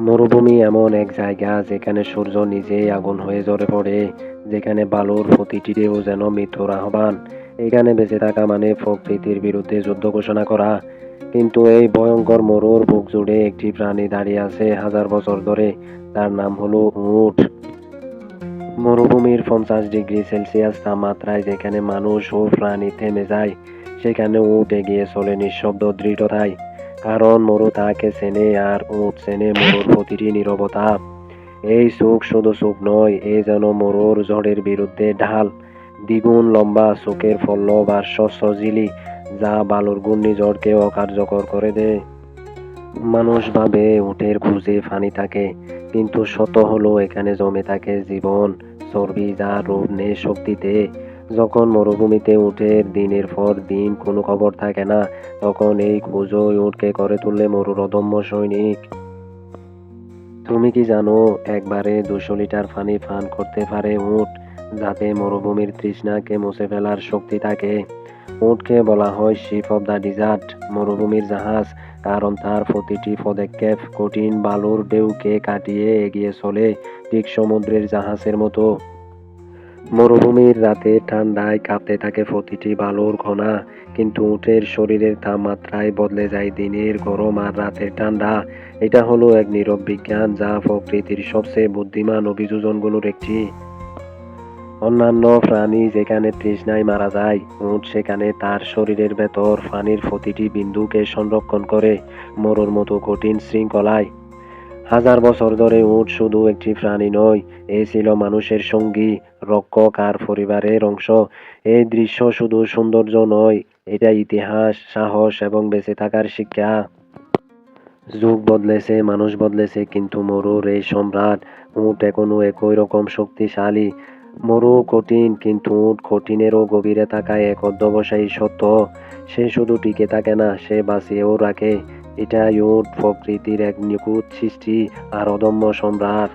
মরুভূমি এমন এক জায়গা যেখানে সূর্য নিজেই আগুন হয়ে জ্বরে পড়ে, যেখানে বালুর প্রতিটি ঢেউ যেন মৃত্যুর আহ্বান। এখানে বেঁচে থাকা মানে প্রকৃতির বিরুদ্ধে যুদ্ধ ঘোষণা করা। কিন্তু এই ভয়ঙ্কর মরুর বুক জুড়ে একটি প্রাণী দাঁড়িয়ে আছে হাজার বছর ধরে। তার নাম হলো উট। মরুভূমির পঞ্চাশ ডিগ্রি সেলসিয়াস তাপমাত্রায় যেখানে মানুষ ও প্রাণী থেমে যায়, সেখানে উট এগিয়ে চলে নিঃশব্দ দৃঢ়তায়। কারণ মরু তাকে চেনে আর উট চেনে মরুর প্রতিটি নীরবতা এই সুখ শুধু সুখ নয়, এ যেন মরুর ঝড়ের বিরুদ্ধে ঢাল। দ্বিগুণ লম্বা চোখের পল্লব আর ঝিলি যা বালুর ঘূর্ণিঝড়কে অকার্যকর করে দেয় মানুষ ভাবে উঠের খুঁজে ফানি থাকে, কিন্তু শত হলো এখানে জমে থাকে জীবন চর্বি যা রূপ নেই শক্তিতে যখন মরুভূমিতে উঠের দিনের পর দিন কোনো খবর থাকে না, তখন এই খুঁজোই উঠকে করে তুললে মরুর অদম্য সৈনিক। তুমি কি জানো, একবারে দুশো লিটার পানি পান করতে পারে উট, যাতে মরুভূমির তৃষ্ণাকে মুছে ফেলার শক্তি থাকে। উটকে বলা হয় শিপ অব দ্য ডিজার্ট, মরুভূমির জাহাজ, কারণ তার প্রতিটি পদক্ষেপ কঠিন বালুর ঢেউকে কাটিয়ে এগিয়ে চলে ঠিক সমুদ্রের জাহাজের মতো। মরুভূমির রাতে ঠান্ডায় কাঁপতে থাকে প্রতিটি বালুর ঘনা, কিন্তু উটের শরীরের তাপমাত্রায় বদলে যায় দিনের গরম আর রাতের ঠান্ডা। এটা হলো এক নীরব বিজ্ঞান, যা প্রকৃতির সবচেয়ে বুদ্ধিমান অভিযোজনগুলোর একটি। অন্যান্য প্রাণী যেখানে তৃষ্ণায় মারা যায়, উট সেখানে তার শরীরের ভেতর পানির প্রতিটি বিন্দুকে সংরক্ষণ করে মরুর মতো কঠিন শৃঙ্খলায়। হাজার বছর ধরে উট শুধু একটি প্রাণী নয়, এ ছিল মানুষের সঙ্গী রক্ষক আর পরিবারের অংশ। এই দৃশ্য শুধু সৌন্দর্য নয়, এটা ইতিহাস, সাহস এবং বেঁচে থাকার শিক্ষা। যুগ বদলেছে, মানুষ বদলেছে, কিন্তু মরুর এই সম্রাট উট এখনও একই রকম শক্তিশালী। মরু কঠিন, কিন্তু উট কঠিনেরও গভীরে থাকায় এক অধ্যবসায়ী সত্য। সে শুধু টিকে থাকে না, সে বাঁচিয়েও রাখে। এটা উট প্রকৃতির এক নিখুঁত সৃষ্টি আর অদম্য সম্রাট।